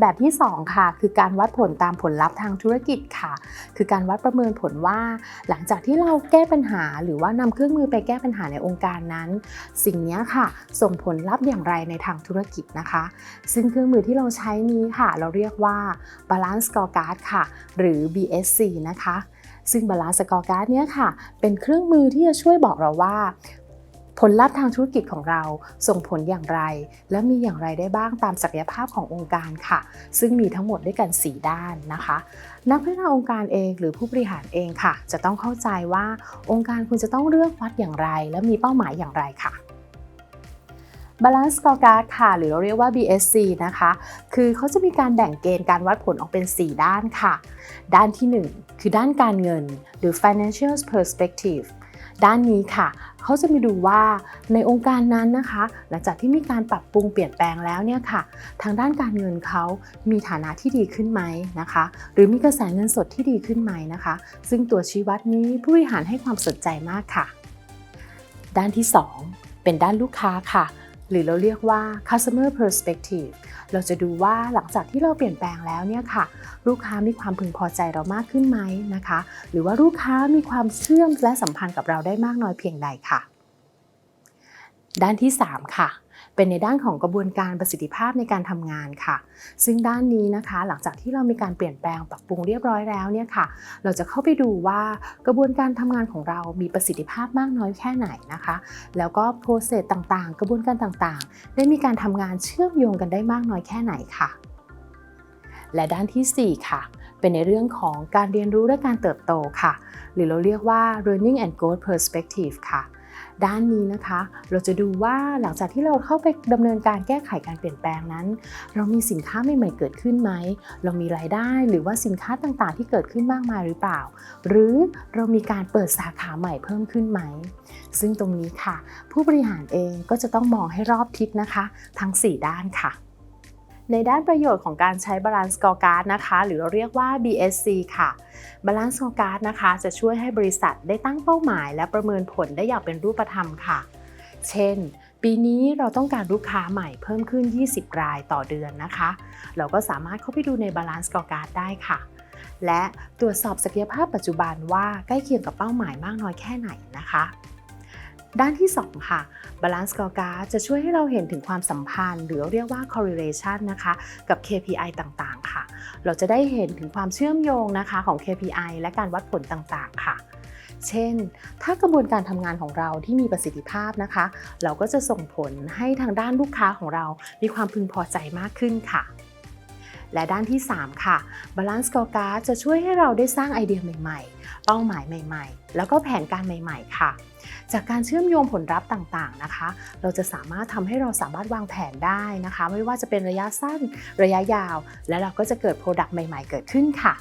แบบที่ 2 ค่ะ คือการวัดผลตามผลลัพธ์ทางธุรกิจค่ะ คือการวัดประเมินผลว่า หลังจากที่เราแก้ปัญหา หรือว่านำเครื่องมือไปแก้ปัญหาในองค์การนั้น สิ่งนี้ค่ะ ส่งผลลัพธ์อย่างไรในทางธุรกิจนะคะ ซึ่งเครื่องมือที่เราใช้นี้ค่ะ เราเรียกว่า Balance Scorecard ค่ะ หรือ BSC นะคะ ซึ่ง Balance Scorecard เนี้ยค่ะ เป็นเครื่องมือที่จะช่วยบอกเราว่า ผลลัพธ์ทางธุรกิจของเราส่งผลอย่างไร และมีอย่างไรได้บ้างตามศักยภาพขององค์การค่ะ ซึ่งมีทั้งหมดด้วยกัน 4 ด้านนะคะ นักพัฒนาองค์การเองหรือผู้บริหารเองค่ะ จะต้องเข้าใจว่าองค์การคุณจะต้องเลือกวัดอย่างไร และมีเป้าหมายอย่างไรค่ะ Balance Scorecard ค่ะ หรือเราเรียกว่า BSC นะคะ คือเขาจะมีการแบ่งเกณฑ์การวัดผลออกเป็น 4 ด้านค่ะ ด้านที่ 1 คือด้านการเงิน หรือ financial perspective ด้านนี้ค่ะ เขาจะมีดูว่าในองค์การนั้นนะคะ หลังจากที่มีการปรับปรุงเปลี่ยนแปลงแล้วเนี่ยค่ะ ทางด้านการเงินเขามีฐานะที่ดีขึ้นไหมนะคะ หรือมีกระแสเงินสดที่ดีขึ้นไหมนะคะ ซึ่งตัวชี้วัดนี้ผู้บริหารให้ความสนใจมากค่ะ ด้านที่ 2 เป็นด้านลูกค้าค่ะ หรือเราเรียกว่า customer perspective เราจะดูว่าหลังจากที่เราเปลี่ยนแปลงแล้วเนี่ยค่ะ ลูกค้ามีความพึงพอใจเรามากขึ้นไหมนะคะ หรือว่าลูกค้ามีความเชื่อมและสัมพันธ์กับเราได้มากน้อยเพียงใดค่ะ ด้านที่ 3 ค่ะ เป็นในด้านของกระบวนการประสิทธิภาพในการทำงานค่ะ ซึ่งด้านนี้นะคะ หลังจากที่เรามีการเปลี่ยนแปลงปรับปรุงเรียบร้อยแล้วเนี่ยค่ะ เราจะเข้าไปดูว่ากระบวนการทำงานของเรามีประสิทธิภาพมากน้อยแค่ไหนนะคะ แล้วก็โปรเซสต่างๆ กระบวนการต่างๆ ได้มีการทำงานเชื่อมโยงกันได้มากน้อยแค่ไหนค่ะ และด้านทีสี่ 4 ค่ะเป็นในเรื่องของการเรียนรู้และการเติบโตค่ะ หรือเราเรียกว่า learning and growth perspective ค่ะ ด้านนี้นะคะ เราจะดูว่าหลังจากที่เราเข้าไปดำเนินการแก้ไขการเปลี่ยนแปลงนั้น เรามีสินค้าใหม่ๆเกิดขึ้นไหม เรามีรายได้หรือว่าสินค้าต่างๆ ที่เกิดขึ้นมากมายหรือเปล่า หรือเรามีการเปิดสาขาใหม่เพิ่มขึ้นไหม ซึ่งตรงนี้ค่ะ ผู้บริหารเองก็จะต้องมองให้รอบทิศนะคะ ทั้ง 4 ด้านค่ะ ในด้านประโยชน์ของการใช้ Balance Scorecard นะคะ หรือเราเรียกว่า BSC ค่ะ Balance Scorecard นะคะ จะช่วยให้บริษัทได้ตั้งเป้าหมาย และประเมินผลได้อย่างเป็นรูปธรรมค่ะ เช่น ปีนี้เราต้องการลูกค้าใหม่เพิ่มขึ้น 20 รายต่อเดือนนะคะ เราก็สามารถเข้าไปดูใน Balance Scorecard ได้ค่ะ และตรวจสอบศักยภาพปัจจุบันว่าใกล้เคียงกับเป้าหมายมากน้อยแค่ไหนนะคะ ด้านที่ 2 ค่ะ Balance Scorecard จะช่วยให้เราเห็นถึงความสัมพันธ์ หรือเรียกว่า correlation นะคะกับ KPI ต่างๆ ค่ะ เราจะได้เห็นถึงความเชื่อมโยงนะคะของ KPI และการวัดผลต่างๆ ค่ะ เช่น ถ้ากระบวนการทำงานของเราที่มีประสิทธิภาพนะคะ เราก็จะส่งผลให้ทางด้านลูกค้าของเรามีความพึงพอใจมากขึ้นค่ะ และด้านที่ 3 ค่ะ Balance Scorecard จะช่วยให้เราได้สร้างไอเดียใหม่ๆ เป้าหมายใหม่ ๆ แล้วก็แผนการใหม่ ๆ ค่ะ จากการเชื่อมโยงผลลัพธ์ต่างๆนะคะ เราจะสามารถทำให้เราสามารถวางแผนได้นะคะ ไม่ว่าจะเป็นระยะสั้นระยะยาว และเราก็จะเกิดโปรดักต์ใหม่ ๆ เกิดขึ้นค่ะ